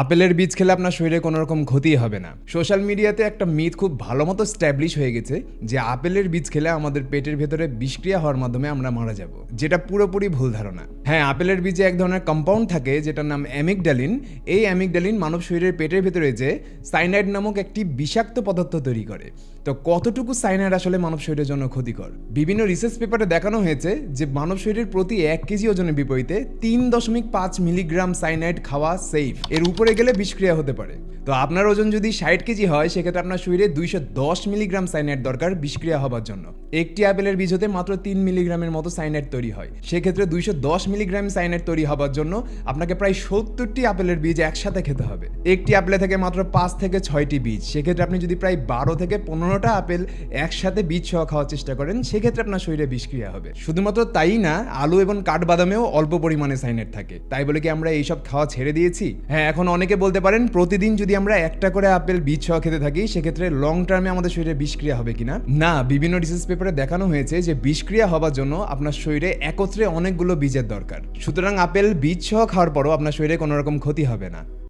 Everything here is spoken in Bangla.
আপেলের বীজ খেলে আপনার শরীরে কোনো রকম ক্ষতি হবে না। সোশ্যাল মিডিয়াতে একটা মিথ খুব ভালো মতো স্ট্যাবলিশ হয়ে গেছে যে আপেলের বীজ খেলে আমাদের পেটের ভেতরে বিষক্রিয়া হওয়ার মাধ্যমে আমরা মারা যাব, যেটা পুরোপুরি ভুল ধারণা। হ্যাঁ আপেলের বীজে এক ধরনের কম্পাউন্ড থাকে যেটার নাম অ্যামিকডালিন এই অ্যামিকডালিন মানব শরীরের পেটের ভেতরে যে সাইনাইড নামক একটি বিষাক্ত পদার্থ তৈরি করে। তো কতটুকু সাইনাইড আসলে মানব শরীরের জন্য ক্ষতিকর? বিভিন্ন রিসার্চ পেপারে দেখানো হয়েছে যে মানব শরীরের প্রতি এক কেজি ওজনের বিপরীতে তিন দশমিক পাঁচ মিলিগ্রাম সাইনাইড খাওয়া সেফ এর উপরে গেলে বিষক্রিয়া হতে পারে। তো আপনার ওজন যদি ষাট কেজি হয়, সেক্ষেত্রে আপনার শরীরে দুইশো দশ মিলিগ্রাম সাইনাইড দরকার বিষক্রিয়া হবার জন্য। একটি আপেলের বীজ হতে মাত্র তিন মিলিগ্রামের মতো সাইনাইড তৈরি হয়। সেক্ষেত্রে দুইশো দশ মিলিগ্রাম সাইনাইড তৈরি হবার জন্য আপনাকে প্রায় সত্তরটি আপেলের বীজ একসাথে খেতে হবে। একটি আপেলে থেকে মাত্র পাঁচ থেকে ছয়টি বীজ। সেক্ষেত্রে আপনি যদি প্রায় বারো থেকে পনেরোটা আপেল একসাথে বীজ সহ খাওয়ার চেষ্টা করেন, সেক্ষেত্রে আপনার শরীরে বিষক্রিয়া হবে। শুধুমাত্র তাই না, আলু এবং কাঠবাদামেও অল্প পরিমাণে সাইনাইড থাকে। তাই বলে কি আমরা এইসব খাওয়া ছেড়ে দিয়েছি? হ্যাঁ এখন অনেকে বলতে পারেন প্রতিদিন যদি আমরা একটা করে আপেল বীজ সহ খেতে থাকি, সেক্ষেত্রে লং টার্মে আমাদের শরীরে বিষক্রিয়া হবে কিনা? না, বিভিন্ন রিসার্চ পেপারে দেখানো হয়েছে যে বিষক্রিয়া হবার জন্য আপনার শরীরে একত্রে অনেকগুলো বীজের দরকার। সুতরাং আপেল, বীজ সহ খাওয়ার পরও আপনার শরীরে কোনো রকম ক্ষতি হবে না।